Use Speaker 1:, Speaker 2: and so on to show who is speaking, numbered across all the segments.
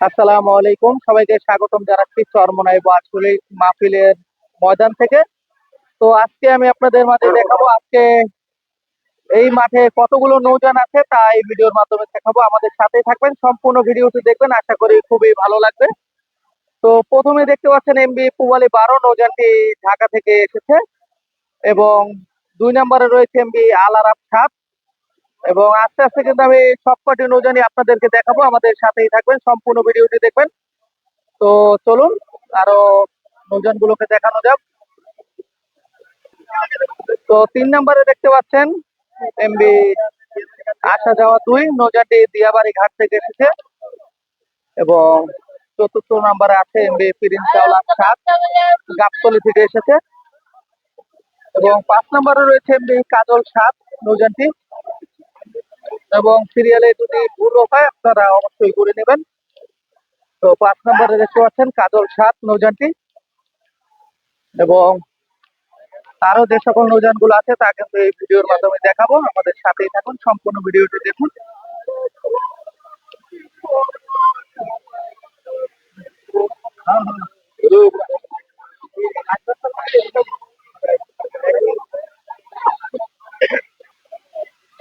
Speaker 1: আসসালামু আলাইকুম। সবাইকে স্বাগতম জানাচ্ছি চরমনাই বাসুলি মাহফিলের ময়দান থেকে। তো আজকে আমি আপনাদের মাঝে দেখাবো আজকে এই মাঠে কতগুলো নৌযান আছে তা এই ভিডিওর মাধ্যমে দেখাবো। আমাদের সাথেই থাকবেন, সম্পূর্ণ ভিডিওটি দেখবেন। আশা করি খুবই ভালো লাগবে। তো প্রথমে দেখতে পাচ্ছেন এমবি পুবালি বারো নৌযানটি ঢাকা থেকে এসেছে এবং দুই নম্বরে রয়েছে এমবি আলারাপ সাত। এবং আস্তে আস্তে কিন্তু আমি সবকটি নৌজানি আপনাদেরকে দেখাবো। আমাদের সাথেই থাকবেন, সম্পূর্ণ ভিডিওটি দেখবেন। তো চলুন, আরও নৌজান গুলোকে দেখানো যাক। তো তিন নম্বরে দেখতে পাচ্ছেন এমবি আসা যাওয়া দুই নৌজানটি দিয়াবাড়ি ঘাট থেকে এসেছে। এবং চতুর্থ নম্বরে আছে এমবি পিরিন চাওলা সাত, গাবতলি থেকে এসেছে। এবং পাঁচ নম্বরে রয়েছে এমবি কাজল সাত নৌজানটি এবং সিরিয়ালে যদি ভুল হয়, আপনারা অবশ্যই করে নেবেন। তো পাঁচ নম্বরে দেখতে পাচ্ছেন কাজল সাত নৌযানটি। এবং আরও যে সকল নৌযানগুলো আছে, তা কিন্তু এই ভিডিওর মাধ্যমে দেখাবো। আমাদের সাথেই থাকুন, সম্পূর্ণ ভিডিওটি দেখুন।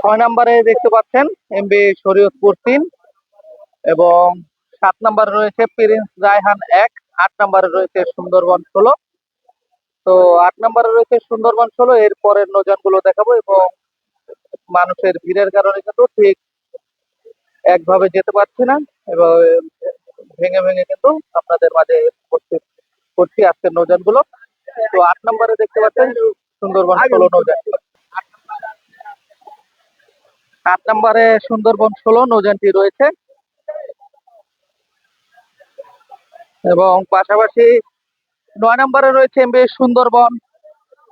Speaker 1: ছয় নম্বরে দেখতে পাচ্ছেন এমবি শরীয়তপুর তিন এবং সাত নম্বরে রয়েছে প্রিন্স রায়হান এক, আট নম্বরে রয়েছে সুন্দরবন ষোলো। তো আট নম্বরে রয়েছে সুন্দরবন ষোলো, এর পরের নৌযানগুলো দেখাবো এবং মানুষের ভিড়ের কারণে কিন্তু ঠিক একভাবে যেতে পারছি না এবং ভেঙে ভেঙে কিন্তু আপনাদের মাঝে উপস্থিত করছি আজকের নৌযানগুলো তো আট নম্বরে দেখতে পাচ্ছেন সুন্দরবন ষোলো নৌযান। আট নম্বরে সুন্দরবন ষোলো, নৌযানটি রয়েছে। এবং পাশাপাশি নয় নম্বরে রয়েছে এমবি সুন্দরবন।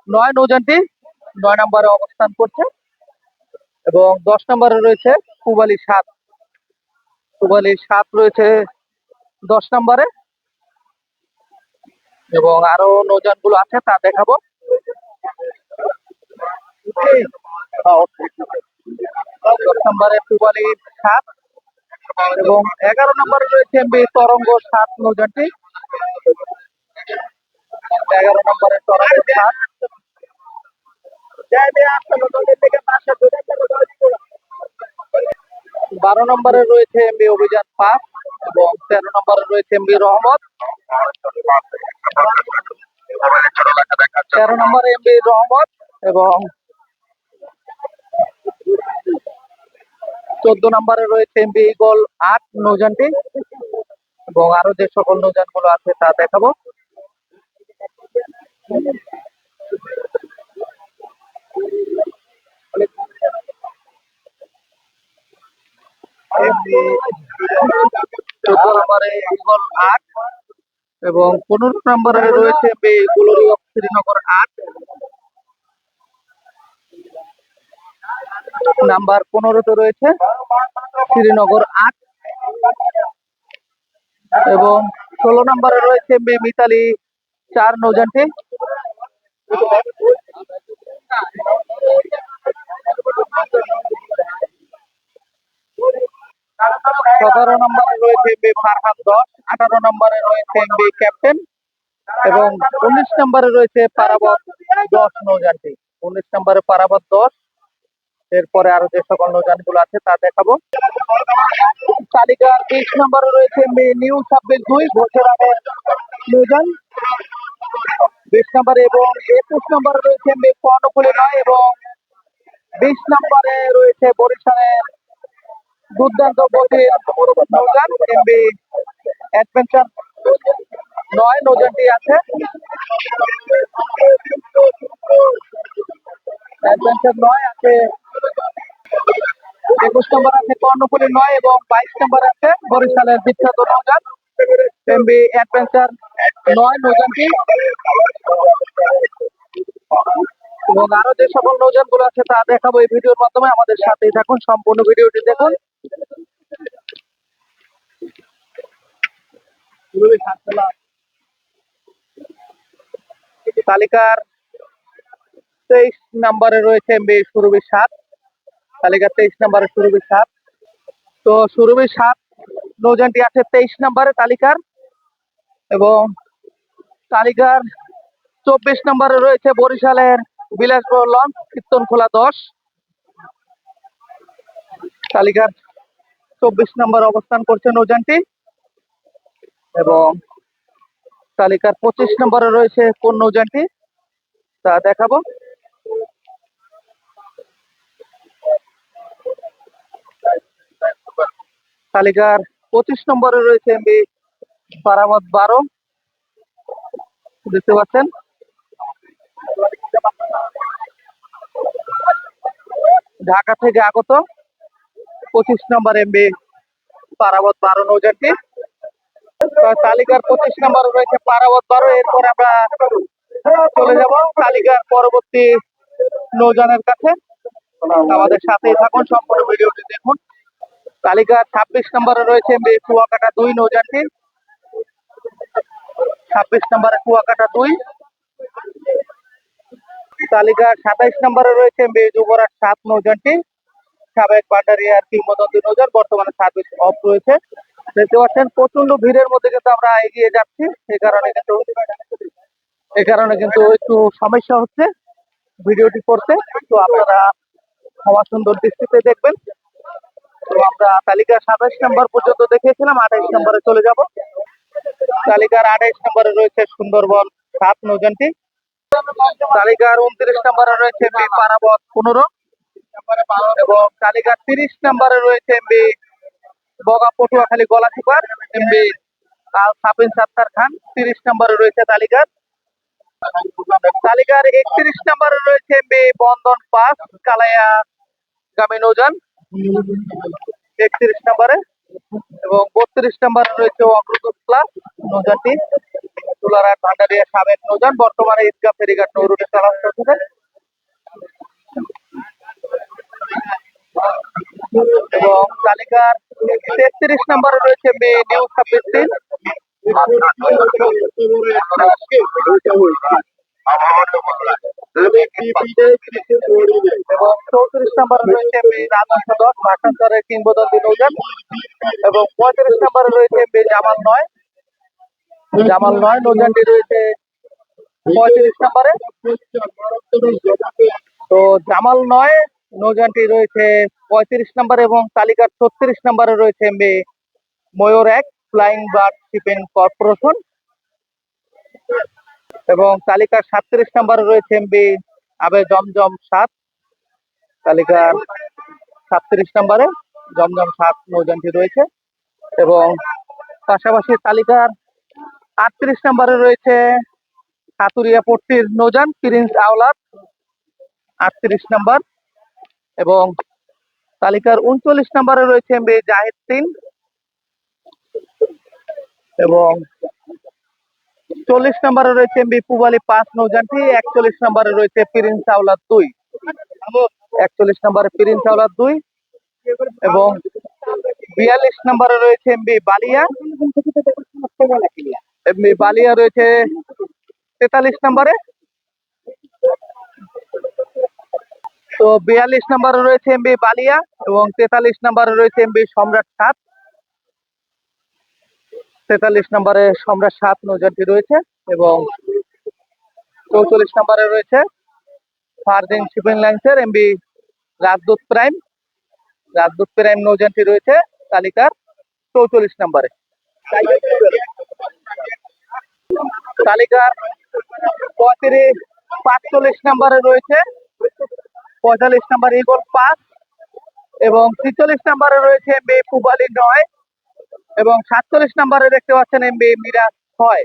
Speaker 1: নয় নৌযানটি নয় নম্বরে অবস্থান করছে। এবং দশ নম্বরে রয়েছে পুবালি সাত। পুবালি সাত রয়েছে দশ নম্বরে। এবং আরও নৌযানগুলো আছে, তা দেখাবো। দশ নম্বরে পুবালি সাত এবং এগারো নম্বরে রয়েছে এমবি তরঙ্গ সাত নৌযানটি এগারো নম্বরে তরঙ্গ সাত। বারো নম্বরে রয়েছে এমবি অভিযান পাঁচ এবং তেরো নম্বরে রয়েছে এমবি রহমত। তেরো নম্বরে এমবি রহমত এবং চোদ্দ নম্বরে রয়েছে এমবি ইগল আট নৌযানটি এবং আরও যে সকল নৌযানগুলো আছে তা দেখাবো। চোদ্দ নম্বরে ইগল আট এবং পনেরো নম্বরে রয়েছে শ্রীনগর আট। নাম্বার পনেরোতে রয়েছে শ্রীনগর আট। এবং ষোলো নম্বরে রয়েছে মিতালি চার নৌজানটি। সতেরো নম্বরে রয়েছে এমবি ফারহাদ দশ, আঠারো নম্বরে রয়েছে এমবি ক্যাপ্টেন এবং উনিশ নম্বরে রয়েছে পারাবত দশ নৌজানটি। উনিশ নম্বরে পারাবত দশ এরপরে আরও যে সকল নৌযানগুলো আছে তা দেখাবো। তালিকার বিশ নম্বরে রয়েছে নিউ ছাব্বিশ দুই ঘোষেরামের নৌযান। বিশ নম্বরে এবং একুশ নম্বরে রয়েছে কর্ণফুলি নয় এবং বিশ নম্বরে রয়েছে বরিশালের দুর্দান্ত গতির নৌযান এমবি অ্যাডভেঞ্চার নয়, নৌযানটি আছে। অ্যাডভেঞ্চার নয় আছে একুশ নম্বর আছে কর্ণফুলি নয় এবং বাইশ নম্বর আছে বরিশালের বিখ্যাত নৌযান। এমবি অ্যাডভেঞ্চার নয় নৌযানটি। এবং আরও যে সকল নৌযানগুলো আছে তা দেখাবো এই ভিডিওর মাধ্যমে। আমাদের সাথেই থাকুন, সম্পূর্ণ ভিডিওটি দেখুন। তালিকার তেইশ নম্বরে রয়েছে এমবি সুরভি সাত। তালিকা তেইশ নম্বরে সুরভি সাত তো সুরভি সাত নৌজানটি আছে তেইশ নম্বরে তালিকার এবং তালিকার চব্বিশ নম্বরে রয়েছে বরিশালের বিলাসবহুল লঞ্চ কীর্তন খোলা দশ। তালিকার চব্বিশ নম্বর অবস্থান করছে নৌযানটি এবং তালিকার পঁচিশ নম্বরে রয়েছে কোন নৌযানটি? তা দেখাবো। তালিকার পঁচিশ নম্বরে রয়েছে এমবি পারামত বারো। দেখতে পাচ্ছেন? ঢাকা থেকে আগত পঁচিশ নম্বর এমবি পারাবত বারো নৌজানটি। তালিকার পঁচিশ নম্বরে রয়েছে পারাবত বারো। এরপর আমরা চলে যাব তালিকার পরবর্তী নৌজানের কাছে। আমাদের সাথেই থাকুন, সম্পূর্ণ ভিডিওটি দেখুন। তালিকার ছাব্বিশ নম্বরে রয়েছে কুয়াকাটা দুই, নৌজানটি। ছাব্বিশ নম্বরে কুয়াকাটা দুই। তালিকার সাতাইশ নম্বরে রয়েছে এমবি যুবরাজ সাত, নৌজানটি। সাবেক পান্ডারিয়ার কিংবদন্তি নৌজান, বর্তমানে সার্ভিস অফ রয়েছে। দেখতে পাচ্ছেন প্রচণ্ড ভিড়ের মধ্যে কিন্তু আমরা এগিয়ে যাচ্ছি। এই কারণে কিন্তু এই কারণে কিন্তু একটু সমস্যা হচ্ছে ভিডিওটি করতে। তো আপনারা ক্ষমা সুন্দর দৃষ্টিতে দেখবেন। আমরা তালিকার সাতাইশ নম্বর পর্যন্ত দেখিয়েছিলাম আঠাইশ নম্বরে চলে যাব। তালিকার আঠাইশ নম্বরে রয়েছে সুন্দরবন সাত নৌজানটি তালিকার উনত্রিশ নম্বরে রয়েছে এমবি পারাবত পনেরো। এবং তালিকার তিরিশ নম্বরে রয়েছে এমবি বগা পটুয়াখালী গলাচিপার, এমবি সাবিন সাত্তার খান, তিরিশ নম্বরে রয়েছে তালিকার। তালিকার একত্রিশ নম্বরে রয়েছে এমবি বন্ধন পাস, কালাইয়া গামী নৌজান একত্রিশ নম্বরে এবং বত্রিশ নম্বরে রয়েছে অগ্রদূত প্লাস নৌজানটি। তুলারাট ভান্ডারিয়া সাবেক নৌজান, বর্তমানে ঈদগাহ ফেরিঘাট নৌরুটে চলাচল করছে এবং তালিকার তেত্রিশ নম্বরে রয়েছে মে নিউ ছাব্বিশ দিন এবং চৌত্রিশ নম্বরে রয়েছে মে রাজস্ব দশ ভাষান্তরের কিংবদন্তি নৌজান। এবং পঁয়ত্রিশ নম্বরে রয়েছে মে জামাল নয়। জামাল নয় নৌজানটি রয়েছে পঁয়ত্রিশ নম্বরে। তো জামাল নয় নৌজানটি রয়েছে পঁয়ত্রিশ নম্বর এবং তালিকার ছত্রিশ নম্বরে রয়েছে এমবি ময়ূর এক ফ্লাইং বার্ড শিপিং কর্পোরেশন। এবং তালিকার সাতত্রিশ নম্বরে রয়েছে এমবি আবে জমজম সাত। তালিকার সাতত্রিশ নম্বরে জমজম সাত নৌজানটি রয়েছে এবং পাশাপাশি তালিকার আটত্রিশ নম্বরে রয়েছে সাতুরিয়া পট্টির নৌজান প্রিন্স আওলাদ, আটত্রিশ নম্বর। এবং তালিকার উনচল্লিশ নম্বরে রয়েছে এমবি জাহিদ তিন এবং চল্লিশ নম্বরে রয়েছে এমবি পুবালি পাঁচ নৌজানটি, একচল্লিশ নম্বরে রয়েছে প্রিন্স আওলাদ দুই। একচল্লিশ নম্বরে প্রিন্স আওলাদ দুই এবং বিয়াল্লিশ নম্বরে রয়েছে এমবি বালিয়া। এমবি বালিয়া রয়েছে তেতাল্লিশ নম্বরে। তো বিয়াল্লিশ নম্বরে রয়েছে এমবি বালিয়া এবং তেতাল্লিশ নম্বরে রয়েছে এমবি সম্রাট সাত। তেতাল্লিশ নম্বরে সম্রাট সাত নৌজানটি রয়েছে এবং চৌচল্লিশ নম্বরে রয়েছে ফার্জিং shipping লাইন্সের MV Rajdoot prime. Rajdoot prime নৌজানটি রয়েছে তালিকার চৌচল্লিশ নম্বরে। তালিকার পঁয়ত্রিশ, পাঁচচল্লিশ নম্বরে রয়েছে পঁয়তাল্লিশ নম্বর ইগল পাঁচ এবং ছিচল্লিশ নম্বরে রয়েছে এমবি পুবালি নয়। এবং সাতচল্লিশ নম্বরে দেখতে পাচ্ছেন এমবি মিরাজ ছয়।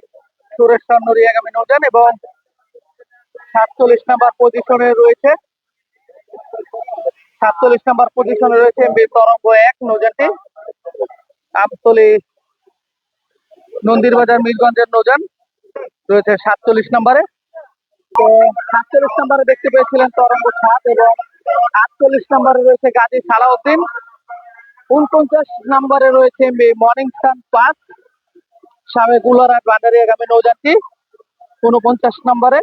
Speaker 1: সুরেশ্বর নরিয়াগামী নৌযান এবং সাতচল্লিশ নম্বর পজিশনে রয়েছে। সাতচল্লিশ নম্বর পজিশনে রয়েছে এমবি তরঙ্গ এক নৌজানটি আমতলি নন্দীরবাজার মিরগঞ্জের নৌজান রয়েছে সাতচল্লিশ নম্বরে। তো সাতচল্লিশ নম্বরে দেখতে পেয়েছিলেন তরঙ্গ সাত এবং আটচল্লিশ নম্বরে রয়েছে গাজী সালাউদ্দিন। উনপঞ্চাশ নম্বরে রয়েছে মর্নিং সান পাঁচ সাবেক উলারাট ভান্ডারিয়াগামী নৌযানটি উনপঞ্চাশ নম্বরে।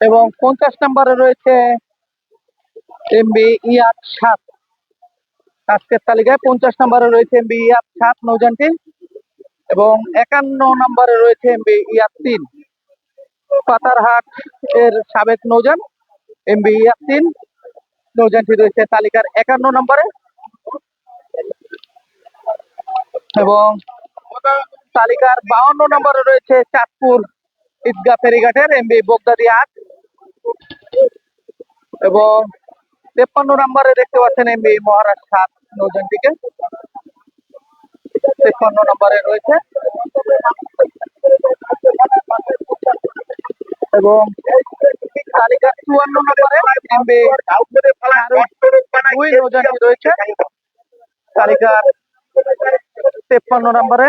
Speaker 1: এবং পঞ্চাশ নম্বরে রয়েছে এমবি ইয়ার সাত। আজকের তালিকায় পঞ্চাশ নম্বরে রয়েছে এমবি ইয়াত সাত নৌজানটি এবং একান্ন নম্বরে রয়েছে এমবি ইয়াত তিন। পাতারহাট এর সাবেক নৌজান এমবি ইয়াত তিন। রয়েছে তালিকার একান্ন নম্বরে। এবং তালিকার বাউন্ন নম্বরে রয়েছে চাঁদপুর ঈদগাহ ফেরিঘাটের এমবি বগদাদি আট। এবং তেপ্পান্ন নম্বরে দেখতে পাচ্ছেন এমবি মহারাজ সাত নৌজানটিকে তেপ্পান্ন নম্বরে রয়েছে। এবং তালিকার চুয়ান্ন নম্বরে ক্যাম্পে দুই নৌযানটি রয়েছে। তালিকার তেপ্পান্ন নম্বরে।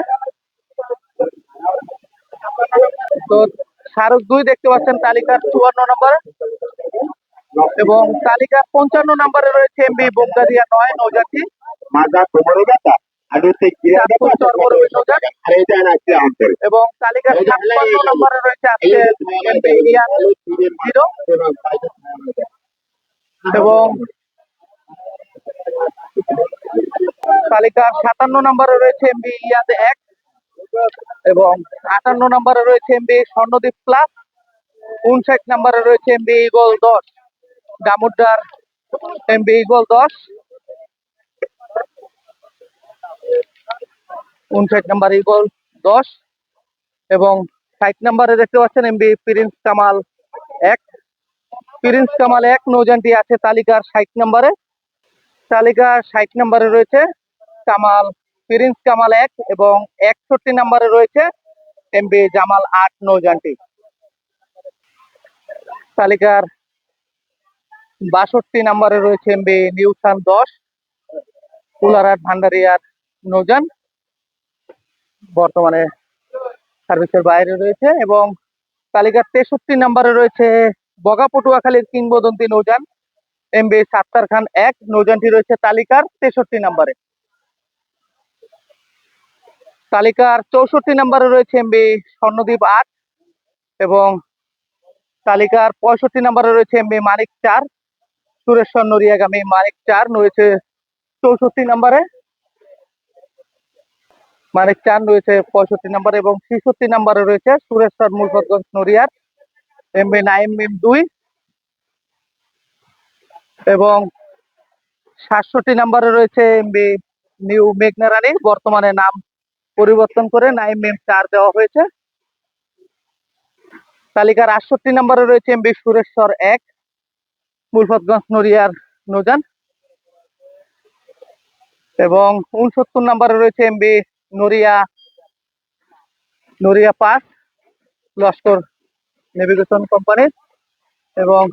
Speaker 1: তো শাহরুখ দুই দেখতে পাচ্ছেন তালিকার চুয়ান্ন নম্বরে। এবং তালিকার পঞ্চান্ন নম্বরে রয়েছে এমবি বোমগাদিয়া নয়
Speaker 2: নৌযাত্রী
Speaker 1: এবং তালিকার সাতান্ন নম্বরে রয়েছে আজকে এমবি জিরো। এবং তালিকার সাতান্ন নম্বরে রয়েছে এমবি ইয়াদ এক এবং আটান্ন নম্বরে রয়েছে এমবি স্বর্ণদ্বীপ প্লাস উনষাট নম্বরে রয়েছে এমবি ইগল দশ ডামুড্ডার এমবি ইগল দশ, উনষাট নম্বর ইগল দশ এবং ষাট নম্বরে দেখতে পাচ্ছেন এমবি প্রিন্স কামাল এক। প্রিন্স কামাল এক নৌজানটি আছে তালিকার ষাট নম্বরে। তালিকার ষাট নম্বরে রয়েছে কামাল প্রিন্স কামাল এক এবং একষট্টি নম্বরে রয়েছে এমবি জামাল আট নৌজানটি তালিকার বাষট্টি নম্বরে রয়েছে এমবি নিউসান দশ কুলারহাট ভান্ডারিয়ার নৌজান বর্তমানে সার্ভিসের বাইরে রয়েছে এবং তালিকার তেষট্টি নম্বরে রয়েছে বগা পটুয়াখালীর কিংবদন্তি নৌজান এমবি সাত্তার খান এক নৌজানটি রয়েছে তালিকার তেষট্টি নম্বরে। তালিকার চৌষট্টি নম্বরে রয়েছে এমবি স্বর্ণদ্বীপ আট এবং তালিকার পঁয়ষট্টি নম্বরে রয়েছে এমবি মানিক চার, সুরেশ্বর নড়িয়াগামী মানিক চার রয়েছে চৌষট্টি নম্বরে। মানিক চার রয়েছে পঁয়ষট্টি নম্বরে এবং ছেষট্টি নম্বরে রয়েছে সুরেশ্বর মুলফতগঞ্জ নড়িয়ার এমবি নাইম মিম দুই এবং সাতষট্টি নাম্বারে রয়েছে এমবি নিউ মেঘনা রানী বর্তমানে নাম পরিবর্তন করে নাইম মিম চার দেওয়া হয়েছে। তালিকার আটষট্টি নম্বরে রয়েছে এমবি সুরেশ্বর এক, মুলফতগঞ্জ নড়িয়ার নৌজান। এবং উনসত্তর নম্বরে রয়েছে MV Naria Naria pass, Laskar navigation কোম্পানির এবং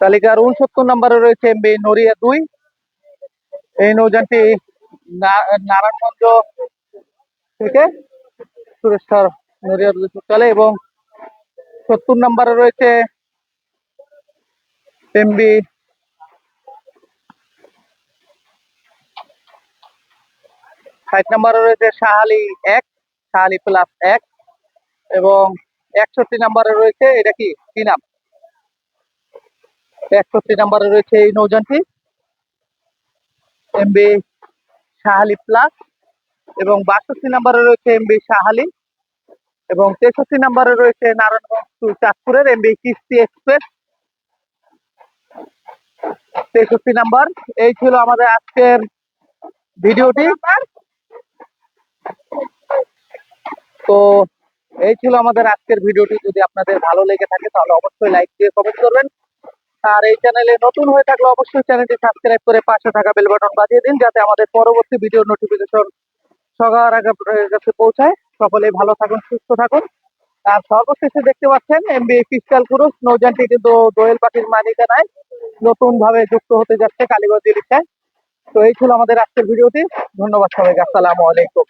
Speaker 1: তালিকার উনসত্তর নম্বরে রয়েছে এমবি নড়িয়া দুই। এই নৌযানটি নারায়ণগঞ্জ থেকে সুরেশ্বর নড়িয়া চলে এবং সত্তর নম্বরে রয়েছে এমবি ষাট নম্বরে রয়েছে শাহালি এক, শাহালি প্লাস এক এবং একষট্টি নম্বরে রয়েছে, এটা কি? নাম একষট্টি নম্বরে রয়েছে এই নৌযানটি। এমবি শাহালি প্লাস এবং বাষট্টি নম্বরে রয়েছে এমবি শাহালি এবং তেষট্টি নম্বরে রয়েছে নারায়ণগঞ্জ টু চাঁদপুরের এমবি কিস্তি এক্সপ্রেস। তেষট্টি নাম্বার, এই ছিল আমাদের আজকের ভিডিওটি। তো এই ছিল আমাদের আজকের ভিডিওটি। যদি আপনাদের ভালো লেগে থাকে, তাহলে অবশ্যই লাইক দিয়ে কমেন্ট করবেন। আর এই চ্যানেলে নতুন হয়ে থাকলে অবশ্যই চ্যানেলটি সাবস্ক্রাইব করে পাশে থাকা বেল বাটন বাজিয়ে দিন, যাতে আমাদের পরবর্তী ভিডিও নোটিফিকেশন সবার আগে কাছে পৌঁছায়। সকলেই ভালো থাকুন, সুস্থ থাকুন। আর সর্বশেষে দেখতে পাচ্ছেন এমবি পিস্টাল ক্রুজ নৌযানটি কিন্তু দোয়েল পাখির মালিকানায় নতুন ভাবে যুক্ত হতে যাচ্ছে কালীগঞ্জ এলাকায় তো এই ছিল আমাদের আজকের ভিডিওটি। ধন্যবাদ সবাইকে, আসসালামু আলাইকুম।